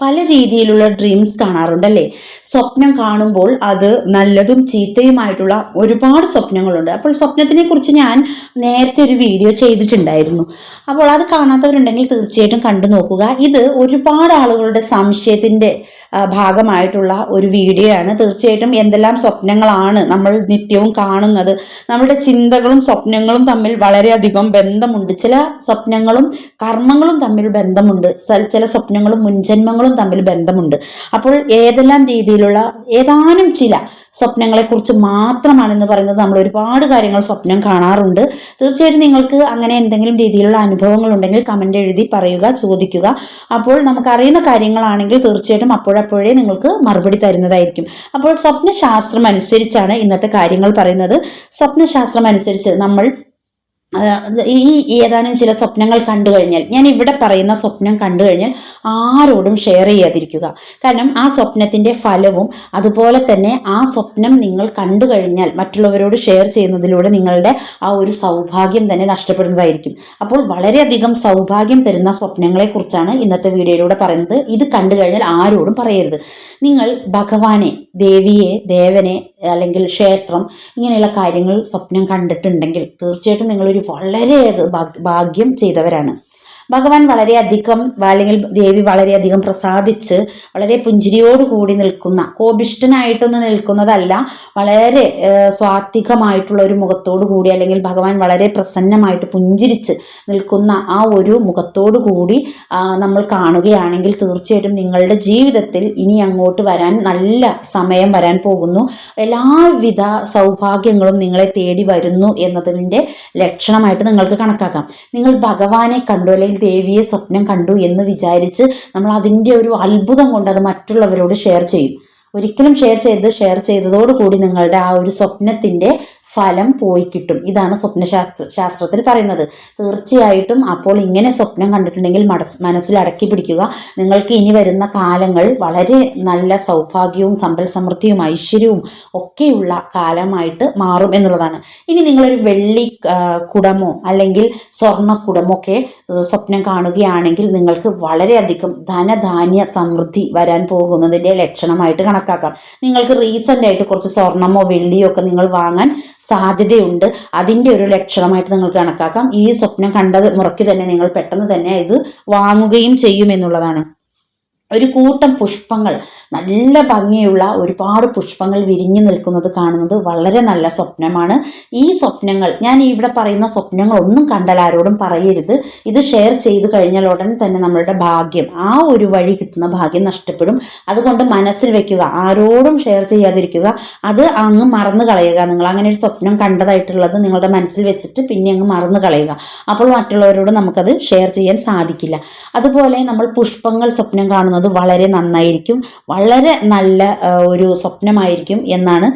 പല രീതിയിലുള്ള ഡ്രീംസ് കാണാറുണ്ടല്ലേ? സ്വപ്നം കാണുമ്പോൾ അത് നല്ലതും ചീത്തയുമായിട്ടുള്ള ഒരുപാട് സ്വപ്നങ്ങളുണ്ട്. അപ്പോൾ സ്വപ്നത്തിനെ കുറിച്ച് ഞാൻ നേരത്തെ ഒരു വീഡിയോ ചെയ്തിട്ടുണ്ടായിരുന്നു. അപ്പോൾ അത് കാണാത്തവരുണ്ടെങ്കിൽ തീർച്ചയായിട്ടും കണ്ടു നോക്കുക. ഇത് ഒരുപാട് ആളുകളുടെ സംശയത്തിന്റെ ഭാഗമായിട്ടുള്ള ഒരു വീഡിയോ ആണ്. തീർച്ചയായിട്ടും എന്തെല്ലാം സ്വപ്നങ്ങളാണ് നമ്മൾ നിത്യവും കാണുന്നത്. നമ്മുടെ ചിന്തകളും സ്വപ്നങ്ങളും തമ്മിൽ വളരെയധികം ബന്ധമുണ്ട്. ചില സ്വപ്നങ്ങളും കർമ്മങ്ങളും തമ്മിൽ ബന്ധമുണ്ട്. ചില സ്വപ്നങ്ങളും മുൻജന്മങ്ങളും തമ്മിൽ ബന്ധമുണ്ട്. അപ്പോൾ ഏതെല്ലാം രീതിയിലുള്ള ഏതാനും ചില സ്വപ്നങ്ങളെക്കുറിച്ച് മാത്രമാണെന്ന് പറയുന്നത് നമ്മൾ ഒരുപാട് കാര്യങ്ങൾ സ്വപ്നം കാണാറുണ്ട്. തീർച്ചയായിട്ടും നിങ്ങൾക്ക് അങ്ങനെ എന്തെങ്കിലും രീതിയിലുള്ള അനുഭവങ്ങൾ ഉണ്ടെങ്കിൽ കമന്റ് എഴുതി പറയുക ചോദിക്കുക. അപ്പോൾ നമുക്കറിയുന്ന കാര്യങ്ങളാണെങ്കിൽ തീർച്ചയായിട്ടും അപ്പോഴപ്പോഴേ നിങ്ങൾക്ക് മറുപടി തരുന്നതായിരിക്കും. അപ്പോൾ സ്വപ്നശാസ്ത്രം അനുസരിച്ചാണ് ഇന്നത്തെ കാര്യങ്ങൾ പറയുന്നത്. സ്വപ്നശാസ്ത്രം അനുസരിച്ച് നമ്മൾ ഈ ഏതാനും ചില സ്വപ്നങ്ങൾ കണ്ടു കഴിഞ്ഞാൽ ഞാൻ ഇവിടെ പറയുന്ന സ്വപ്നം കണ്ടു കഴിഞ്ഞാൽ ആരോടും ഷെയർ ചെയ്യാതിരിക്കുക. കാരണം ആ സ്വപ്നത്തിന്റെ ഫലവും അതുപോലെ തന്നെ ആ സ്വപ്നം നിങ്ങൾ കണ്ടു കഴിഞ്ഞാൽ മറ്റുള്ളവരോട് ഷെയർ ചെയ്യുന്നതിലൂടെ നിങ്ങളുടെ ആ ഒരു സൗഭാഗ്യം തന്നെ നഷ്ടപ്പെടുന്നതായിരിക്കും. അപ്പോൾ വളരെയധികം സൗഭാഗ്യം തരുന്ന സ്വപ്നങ്ങളെക്കുറിച്ചാണ് ഇന്നത്തെ വീഡിയോയിലൂടെ പറയുന്നത്. ഇത് കണ്ടു കഴിഞ്ഞാൽ ആരോടും പറയരുത്. നിങ്ങൾ ഭഗവാനെ ദേവിയെ ദേവനെ അല്ലെങ്കിൽ ക്ഷേത്രം ഇങ്ങനെയുള്ള കാര്യങ്ങൾ സ്വപ്നം കണ്ടിട്ടുണ്ടെങ്കിൽ തീർച്ചയായിട്ടും നിങ്ങളൊരു വളരെ ഭാഗ്യം ചെയ്തവരാണ്. ഭഗവാൻ വളരെയധികം അല്ലെങ്കിൽ ദേവി വളരെയധികം പ്രസാദിച്ച് വളരെ പുഞ്ചിരിയോട് കൂടി നിൽക്കുന്ന കോപിഷ്ടനായിട്ടൊന്നും നിൽക്കുന്നതല്ല വളരെ സ്വാത്വികമായിട്ടുള്ള ഒരു മുഖത്തോടു കൂടി അല്ലെങ്കിൽ ഭഗവാൻ വളരെ പ്രസന്നമായിട്ട് പുഞ്ചിരിച്ച് നിൽക്കുന്ന ആ ഒരു മുഖത്തോടു കൂടി നമ്മൾ കാണുകയാണെങ്കിൽ തീർച്ചയായിട്ടും നിങ്ങളുടെ ജീവിതത്തിൽ ഇനി അങ്ങോട്ട് വരാൻ നല്ല സമയം വരാൻ പോകുന്നു. എല്ലാവിധ സൗഭാഗ്യങ്ങളും നിങ്ങളെ തേടി വരുന്നു എന്നതിന്റെ ലക്ഷണമായിട്ട് നിങ്ങൾക്ക് കണക്കാക്കാം. നിങ്ങൾ ഭഗവാനെ കണ്ടു അല്ലെങ്കിൽ ദേവിയെ സ്വപ്നം കണ്ടു എന്ന് വിചാരിച്ച് നമ്മൾ അതിന്റെ ഒരു അത്ഭുതം കൊണ്ട് അത് മറ്റുള്ളവരോട് ഷെയർ ചെയ്യും. ഒരിക്കലും ഷെയർ ചെയ്ത് ഷെയർ ചെയ്തതോടുകൂടി നിങ്ങളുടെ ആ ഒരു സ്വപ്നത്തിന്റെ ഫലം പോയി കിട്ടും. ഇതാണ് സ്വപ്നശാസ്ത്ര ശാസ്ത്രത്തിൽ പറയുന്നത്. തീർച്ചയായിട്ടും അപ്പോൾ ഇങ്ങനെ സ്വപ്നം കണ്ടിട്ടുണ്ടെങ്കിൽ മനസ് മനസ്സിൽ അടക്കി പിടിക്കുക. നിങ്ങൾക്ക് ഇനി വരുന്ന കാലങ്ങൾ വളരെ നല്ല സൗഭാഗ്യവും സമ്പൽ സമൃദ്ധിയും ഐശ്വര്യവും ഒക്കെയുള്ള കാലമായിട്ട് മാറും എന്നുള്ളതാണ്. ഇനി നിങ്ങളൊരു വെള്ളി കുടമോ അല്ലെങ്കിൽ സ്വർണ കുടമോ ഒക്കെ സ്വപ്നം കാണുകയാണെങ്കിൽ നിങ്ങൾക്ക് വളരെയധികം ധനധാന്യ സമൃദ്ധി വരാൻ പോകുന്നതിന്റെ ലക്ഷണമായിട്ട് കണക്കാക്കാം. നിങ്ങൾക്ക് റീസെന്റ് ആയിട്ട് കുറച്ച് സ്വർണമോ വെള്ളിയോ ഒക്കെ നിങ്ങൾ വാങ്ങാൻ സാധ്യതയുണ്ട്. അതിന്റെ ഒരു ലക്ഷണമായിട്ട് നിങ്ങൾക്ക് കണക്കാക്കാം. ഈ സ്വപ്നം കണ്ടത് മുറയ്ക്ക് തന്നെ നിങ്ങൾ പെട്ടെന്ന് തന്നെ ഇത് വാങ്ങുകയും ചെയ്യുമെന്നുള്ളതാണ് ഒരു കൂട്ടം പുഷ്പങ്ങൾ നല്ല ഭംഗിയുള്ള ഒരുപാട് പുഷ്പങ്ങൾ വിരിഞ്ഞു നിൽക്കുന്നത് കാണുന്നത് വളരെ നല്ല സ്വപ്നമാണ്. ഈ സ്വപ്നങ്ങൾ ഞാൻ ഇവിടെ പറയുന്ന സ്വപ്നങ്ങൾ ഒന്നും കണ്ടാൽ ആരോടും പറയരുത്. ഇത് ഷെയർ ചെയ്തു കഴിഞ്ഞാൽ ഉടൻ തന്നെ നമ്മളുടെ ഭാഗ്യം ആ ഒരു വഴി കിട്ടുന്ന ഭാഗ്യം നഷ്ടപ്പെടും. അതുകൊണ്ട് മനസ്സിൽ വെക്കുക ആരോടും ഷെയർ ചെയ്യാതിരിക്കുക. അത് അങ്ങ് മറന്നു കളയുക. നിങ്ങൾ അങ്ങനെ ഒരു സ്വപ്നം കണ്ടതായിട്ടുള്ളത് നിങ്ങളുടെ മനസ്സിൽ വെച്ചിട്ട് പിന്നെ അങ്ങ് മറന്നു കളയുക. അപ്പോൾ മറ്റുള്ളവരോട് നമുക്കത് ഷെയർ ചെയ്യാൻ സാധിക്കില്ല. അതുപോലെ നമ്മൾ പുഷ്പങ്ങൾ സ്വപ്നം കാണുന്നത് വളരെ നന്നായിരിക്കും വളരെ നല്ല ഒരു സ്വപ്നമായിരിക്കും എന്നാണ്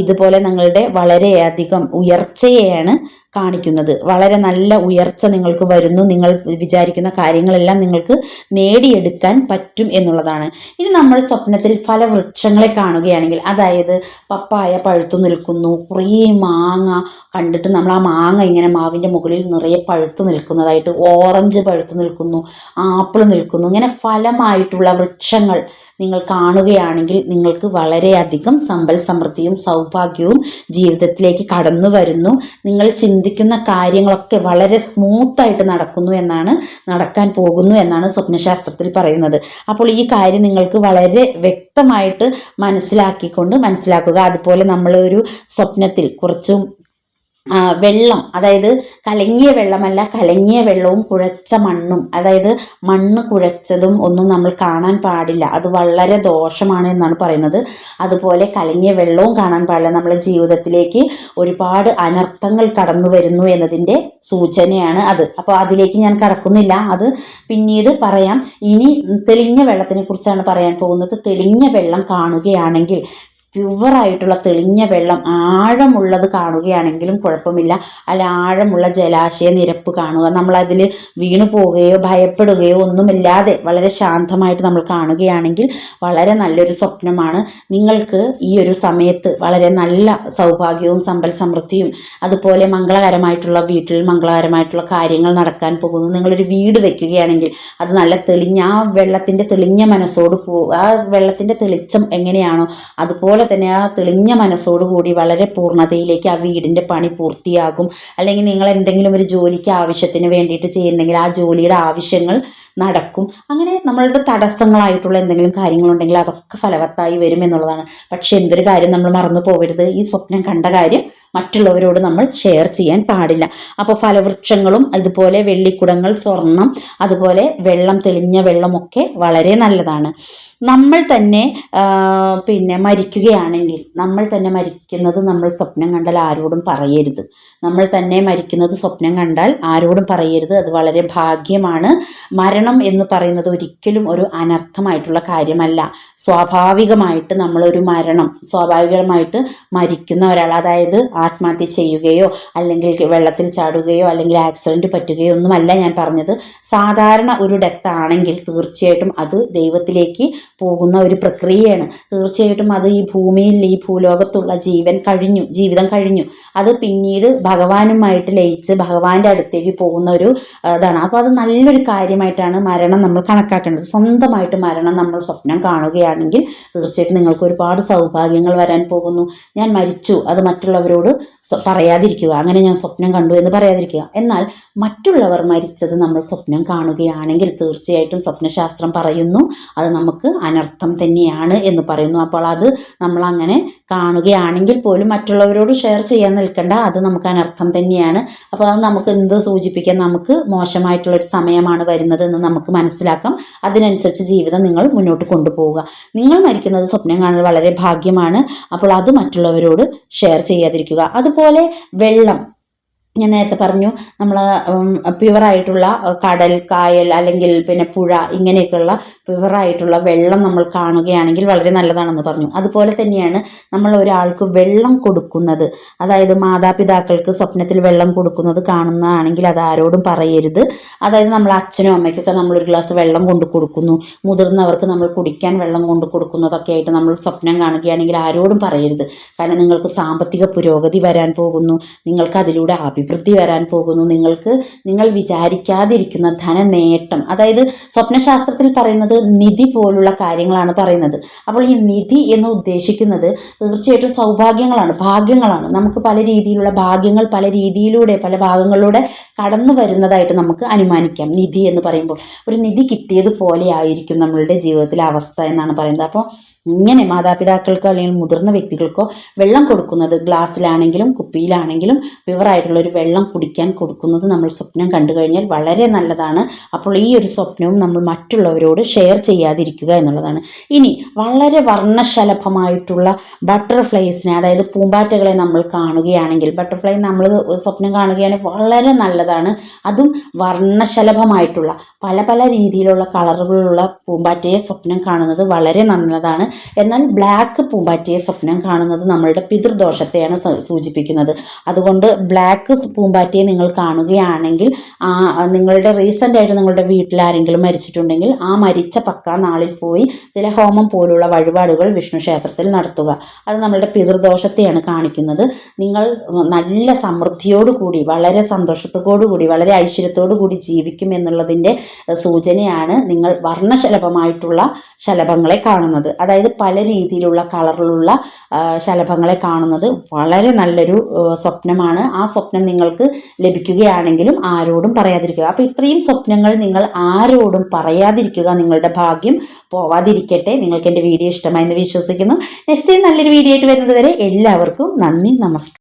ഇതുപോലെ നിങ്ങളുടെ വളരെയധികം ഉയർച്ചയെയാണ് കാണിക്കുന്നത്. വളരെ നല്ല ഉയർച്ച നിങ്ങൾക്ക് വരുന്നു നിങ്ങൾ വിചാരിക്കുന്ന കാര്യങ്ങളെല്ലാം നിങ്ങൾക്ക് നേടിയെടുക്കാൻ പറ്റും എന്നുള്ളതാണ്. ഇനി നമ്മൾ സ്വപ്നത്തിൽ ഫലവൃക്ഷങ്ങളെ കാണുകയാണെങ്കിൽ അതായത് പപ്പായ പഴുത്തു നിൽക്കുന്നു കുറേ മാങ്ങ കണ്ടിട്ട് നമ്മൾ ആ മാങ്ങ ഇങ്ങനെ മാവിന്റെ മുകളിൽ നിറയെ പഴുത്തു നിൽക്കുന്നതായിട്ട് ഓറഞ്ച് പഴുത്തു നിൽക്കുന്നു ആപ്പിൾ നിൽക്കുന്നു ഇങ്ങനെ ഫലമായിട്ടുള്ള വൃക്ഷങ്ങൾ നിങ്ങൾ കാണുകയാണെങ്കിൽ നിങ്ങൾക്ക് വളരെയധികം സമ്പൽ സമൃദ്ധിയും സൗഭാഗ്യവും ജീവിതത്തിലേക്ക് കടന്നു വരുന്നു. നിങ്ങൾ ചിന്തിക്കുന്ന കാര്യങ്ങളൊക്കെ വളരെ സ്മൂത്തായിട്ട് നടക്കുന്നു എന്നാണ് നടക്കാൻ പോകുന്നു എന്നാണ് സ്വപ്നശാസ്ത്രത്തിൽ പറയുന്നത്. അപ്പോൾ ഈ കാര്യം നിങ്ങൾക്ക് വളരെ വ്യക്തമായിട്ട് മനസ്സിലാക്കിക്കൊണ്ട് മനസ്സിലാക്കുക. അതുപോലെ നമ്മൾ ഒരു സ്വപ്നത്തിൽ കുറച്ചും വെള്ളം അതായത് കലങ്ങിയ വെള്ളമല്ല കലങ്ങിയ വെള്ളവും കുഴച്ച മണ്ണും അതായത് മണ്ണ് കുഴച്ചതും ഒന്നും നമ്മൾ കാണാൻ പാടില്ല. അത് വളരെ ദോഷമാണ് എന്നാണ് പറയുന്നത്. അതുപോലെ കലങ്ങിയ വെള്ളവും കാണാൻ പാടില്ല. നമ്മുടെ ജീവിതത്തിലേക്ക് ഒരുപാട് അനർത്ഥങ്ങൾ കടന്നു വരുന്നു എന്നതിന്റെ സൂചനയാണ് അത്. അപ്പോൾ അതിലേക്ക് ഞാൻ കടക്കുന്നില്ല. അത് പിന്നീട് പറയാം. ഇനി തെളിഞ്ഞ വെള്ളത്തിനെ കുറിച്ചാണ് പറയാൻ പോകുന്നത്. തെളിഞ്ഞ വെള്ളം കാണുകയാണെങ്കിൽ പ്യുവറായിട്ടുള്ള തെളിഞ്ഞ വെള്ളം ആഴമുള്ളത് കാണുകയാണെങ്കിലും കുഴപ്പമില്ല. അല്ല ആഴമുള്ള ജലാശയ നിരപ്പ് കാണുക നമ്മളതിൽ വീണു പോവുകയോ ഭയപ്പെടുകയോ ഒന്നുമില്ലാതെ വളരെ ശാന്തമായിട്ട് നമ്മൾ കാണുകയാണെങ്കിൽ വളരെ നല്ലൊരു സ്വപ്നമാണ്. നിങ്ങൾക്ക് ഈ ഒരു സമയത്ത് വളരെ നല്ല സൗഭാഗ്യവും സമ്പൽ സമൃദ്ധിയും അതുപോലെ മംഗളകരമായിട്ടുള്ള വീട്ടിൽ മംഗളകരമായിട്ടുള്ള കാര്യങ്ങൾ നടക്കാൻ പോകുന്നു. നിങ്ങളൊരു വീട് വെക്കുകയാണെങ്കിൽ അത് നല്ല തെളിഞ്ഞ ആ വെള്ളത്തിന്റെ തെളിഞ്ഞ മനസ്സോട് പോ ആ വെള്ളത്തിന്റെ തെളിച്ചം എങ്ങനെയാണോ അതുപോലെ തന്നെ ആ തെളിഞ്ഞ മനസ്സോടുകൂടി വളരെ പൂർണതയിലേക്ക് ആ വീടിന്റെ പണി പൂർത്തിയാകും. അല്ലെങ്കിൽ നിങ്ങൾ എന്തെങ്കിലും ഒരു ജോലിക്ക് ആവശ്യത്തിന് വേണ്ടിയിട്ട് ചെയ്യുന്നുണ്ടെങ്കിൽ ആ ജോലിയുടെ ആവശ്യങ്ങൾ നടക്കും. അങ്ങനെ നമ്മളുടെ തടസ്സങ്ങളായിട്ടുള്ള എന്തെങ്കിലും കാര്യങ്ങളുണ്ടെങ്കിൽ അതൊക്കെ ഫലവത്തായി വരും എന്നുള്ളതാണ്. പക്ഷേ എന്തൊരു കാര്യം നമ്മൾ മറന്നു പോകരുത്. ഈ സ്വപ്നം കണ്ട കാര്യം മറ്റുള്ളവരോട് നമ്മൾ ഷെയർ ചെയ്യാൻ പാടില്ല. അപ്പോൾ ഫലവൃക്ഷങ്ങളും അതുപോലെ വെള്ളിക്കുടങ്ങൾ സ്വർണം അതുപോലെ വെള്ളം തെളിഞ്ഞ വെള്ളമൊക്കെ വളരെ നല്ലതാണ്. നമ്മൾ തന്നെ പിന്നെ മരിക്കുകയാണെങ്കിൽ നമ്മൾ തന്നെ മരിക്കുന്നത് നമ്മൾ സ്വപ്നം കണ്ടാൽ ആരോടും പറയരുത്. നമ്മൾ തന്നെ മരിക്കുന്നത് സ്വപ്നം കണ്ടാൽ ആരോടും പറയരുത്. അത് വളരെ ഭാഗ്യമാണ്. മരണം എന്ന് പറയുന്നത് ഒരിക്കലും ഒരു അനർത്ഥമായിട്ടുള്ള കാര്യമല്ല. സ്വാഭാവികമായിട്ട് നമ്മളൊരു മരണം സ്വാഭാവികമായിട്ട് മരിക്കുന്ന ഒരാൾ അതായത് ആത്മഹത്യ ചെയ്യുകയോ അല്ലെങ്കിൽ വെള്ളത്തിൽ ചാടുകയോ അല്ലെങ്കിൽ ആക്സിഡന്റ് പറ്റുകയോ ഒന്നുമല്ല ഞാൻ പറഞ്ഞത്. സാധാരണ ഒരു ഡെത്ത് ആണെങ്കിൽ തീർച്ചയായിട്ടും അത് ദൈവത്തിലേക്ക് പോകുന്ന ഒരു പ്രക്രിയയാണ്. തീർച്ചയായിട്ടും അത് ഈ ഭൂമിയിൽ ഈ ഭൂലോകത്തുള്ള ജീവൻ കഴിഞ്ഞു ജീവിതം കഴിഞ്ഞു. അത് പിന്നീട് ഭഗവാനുമായിട്ട് ലയിച്ച് ഭഗവാന്റെ അടുത്തേക്ക് പോകുന്ന ഒരു ഇതാണ്. അപ്പോൾ അത് നല്ലൊരു കാര്യമായിട്ടാണ് മരണം നമ്മൾ കണക്കാക്കേണ്ടത്. സ്വന്തമായിട്ട് മരണം നമ്മൾ സ്വപ്നം കാണുകയാണെങ്കിൽ തീർച്ചയായിട്ടും നിങ്ങൾക്ക് ഒരുപാട് സൗഭാഗ്യങ്ങൾ വരാൻ പോകുന്നു. ഞാൻ മരിച്ചു അത് മറ്റുള്ളവരോട് പറയാതിരിക്കുക. അങ്ങനെ ഞാൻ സ്വപ്നം കണ്ടു എന്ന് പറയാതിരിക്കുക. എന്നാൽ മറ്റുള്ളവർ മരിച്ചത് നമ്മൾ സ്വപ്നം കാണുകയാണെങ്കിൽ തീർച്ചയായിട്ടും സ്വപ്നശാസ്ത്രം പറയുന്നു അത് നമുക്ക് അനർത്ഥം തന്നെയാണ് എന്ന് പറയുന്നു. അപ്പോൾ അത് നമ്മൾ അങ്ങനെ കാണുകയാണെങ്കിൽ പോലും മറ്റുള്ളവരോട് ഷെയർ ചെയ്യാൻ നിൽക്കേണ്ട. അത് നമുക്ക് അനർത്ഥം തന്നെയാണ്. അപ്പോൾ അത് നമുക്ക് എന്ത് സൂചിപ്പിക്കാം? നമുക്ക് മോശമായിട്ടുള്ളൊരു സമയമാണ് വരുന്നത് എന്ന് നമുക്ക് മനസ്സിലാക്കാം. അതിനനുസരിച്ച് ജീവിതം നിങ്ങൾ മുന്നോട്ട് കൊണ്ടുപോവുക. നിങ്ങൾ മരിക്കുന്നത് സ്വപ്നം കാണുന്നത് വളരെ ഭാഗ്യമാണ്. അപ്പോൾ അത് മറ്റുള്ളവരോട് ഷെയർ ചെയ്യാതിരിക്കുക. അതുപോലെ വെള്ളം. ഞാൻ നേരത്തെ പറഞ്ഞു നമ്മൾ പ്യുവറായിട്ടുള്ള കടൽ കായൽ അല്ലെങ്കിൽ പിന്നെ പുഴ ഇങ്ങനെയൊക്കെയുള്ള പ്യുവറായിട്ടുള്ള വെള്ളം നമ്മൾ കാണുകയാണെങ്കിൽ വളരെ നല്ലതാണെന്ന് പറഞ്ഞു. അതുപോലെ തന്നെയാണ് നമ്മൾ ഒരാൾക്ക് വെള്ളം കൊടുക്കുന്നത്. അതായത് മാതാപിതാക്കൾക്ക് സ്വപ്നത്തിൽ വെള്ളം കൊടുക്കുന്നത് കാണുന്നതാണെങ്കിൽ അത് ആരോടും പറയരുത്. അതായത് നമ്മൾ അച്ഛനും അമ്മയ്ക്കൊക്കെ നമ്മളൊരു ഗ്ലാസ് വെള്ളം കൊണ്ട് കൊടുക്കുന്നു. മുതിർന്നവർക്ക് നമ്മൾ കുടിക്കാൻ വെള്ളം കൊണ്ട് കൊടുക്കുന്നതൊക്കെ ആയിട്ട് നമ്മൾ സ്വപ്നം കാണുകയാണെങ്കിൽ ആരോടും പറയരുത്. കാരണം നിങ്ങൾക്ക് സാമ്പത്തിക പുരോഗതി വരാൻ പോകുന്നു. നിങ്ങൾക്ക് അതിലൂടെ അഭിവൃദ്ധി വരാൻ പോകുന്നു. നിങ്ങൾക്ക് നിങ്ങൾ വിചാരിക്കാതിരിക്കുന്ന ധനനേട്ടം അതായത് സ്വപ്നശാസ്ത്രത്തിൽ പറയുന്നത് നിധി പോലുള്ള കാര്യങ്ങളാണ് പറയുന്നത്. അപ്പോൾ ഈ നിധി എന്ന് ഉദ്ദേശിക്കുന്നത് തീർച്ചയായിട്ടും സൗഭാഗ്യങ്ങളാണ് ഭാഗ്യങ്ങളാണ്. നമുക്ക് പല രീതിയിലുള്ള ഭാഗ്യങ്ങൾ പല രീതിയിലൂടെ പല ഭാഗങ്ങളിലൂടെ കടന്നു വരുന്നതായിട്ട് നമുക്ക് അനുമാനിക്കാം. നിധി എന്ന് പറയുമ്പോൾ ഒരു നിധി കിട്ടിയതുപോലെ ആയിരിക്കും നമ്മളുടെ ജീവിതത്തിലെ അവസ്ഥ എന്നാണ് പറയുന്നത്. അപ്പോൾ ഇങ്ങനെ മാതാപിതാക്കൾക്കോ അല്ലെങ്കിൽ മുതിർന്ന വ്യക്തികൾക്കോ വെള്ളം കൊടുക്കുന്നത് ഗ്ലാസ്സിലാണെങ്കിലും കുപ്പിയിലാണെങ്കിലും പ്യുവറായിട്ടുള്ള ഒരു വെള്ളം കുടിക്കാൻ കൊടുക്കുന്നത് നമ്മൾ സ്വപ്നം കണ്ടു കഴിഞ്ഞാൽ വളരെ നല്ലതാണ്. അപ്പോൾ ഈ ഒരു സ്വപ്നവും നമ്മൾ മറ്റുള്ളവരോട് ഷെയർ ചെയ്യാതിരിക്കുക എന്നുള്ളതാണ്. ഇനി വളരെ വർണശലഭമായിട്ടുള്ള ബട്ടർഫ്ലൈസിനെ അതായത് പൂമ്പാറ്റകളെ നമ്മൾ കാണുകയാണെങ്കിൽ ബട്ടർഫ്ലൈ നമ്മൾ സ്വപ്നം കാണുകയാണെങ്കിൽ വളരെ നല്ലതാണ്. അതും വർണശലഭമായിട്ടുള്ള പല പല രീതിയിലുള്ള കളറുകളുള്ള പൂമ്പാറ്റയെ സ്വപ്നം കാണുന്നത് വളരെ നല്ലതാണ്. എന്നാൽ ബ്ലാക്ക് പൂമ്പാറ്റയെ സ്വപ്നം കാണുന്നത് നമ്മളുടെ പിതൃദോഷത്തെയാണ് സൂചിപ്പിക്കുന്നത്. അതുകൊണ്ട് ബ്ലാക്ക് പൂമ്പാറ്റയെ നിങ്ങൾ കാണുകയാണെങ്കിൽ നിങ്ങളുടെ റീസെന്റ് ആയിട്ട് നിങ്ങളുടെ വീട്ടിൽ ആരെങ്കിലും മരിച്ചിട്ടുണ്ടെങ്കിൽ ആ മരിച്ച പക്ക നാളിൽ പോയി തിലഹോമം പോലുള്ള വഴിപാടുകൾ വിഷ്ണു ക്ഷേത്രത്തിൽ നടത്തുക. അത് നമ്മളുടെ പിതൃദോഷത്തെയാണ് കാണിക്കുന്നത്. നിങ്ങൾ നല്ല സമൃദ്ധിയോടുകൂടി വളരെ സന്തോഷത്തോടു കൂടി വളരെ ഐശ്വര്യത്തോടു കൂടി ജീവിക്കും എന്നുള്ളതിന്റെ സൂചനയാണ് നിങ്ങൾ വർണശലഭമായിട്ടുള്ള ശലഭങ്ങളെ കാണുന്നത്. അതായത് പല രീതിയിലുള്ള കളറിലുള്ള ശലഭങ്ങളെ കാണുന്നത് വളരെ നല്ലൊരു സ്വപ്നമാണ്. ആ സ്വപ്നം നിങ്ങൾക്ക് ലഭിക്കുകയാണെങ്കിലും ആരോടും പറയാതിരിക്കുക. അപ്പോൾ ഇത്രയും സ്വപ്നങ്ങൾ നിങ്ങൾ ആരോടും പറയാതിരിക്കുക നിങ്ങളുടെ ഭാഗ്യം. പോവാതിരിക്കട്ടെ. നിങ്ങൾക്ക് എന്റെ വീഡിയോ ഇഷ്ടമായി എന്ന് വിശ്വസിക്കുന്നു. നെക്സ്റ്റ് ടൈം നല്ലൊരു വീഡിയോ ആയിട്ട് വരുന്നത് വരെ എല്ലാവർക്കും നന്ദി നമസ്കാരം.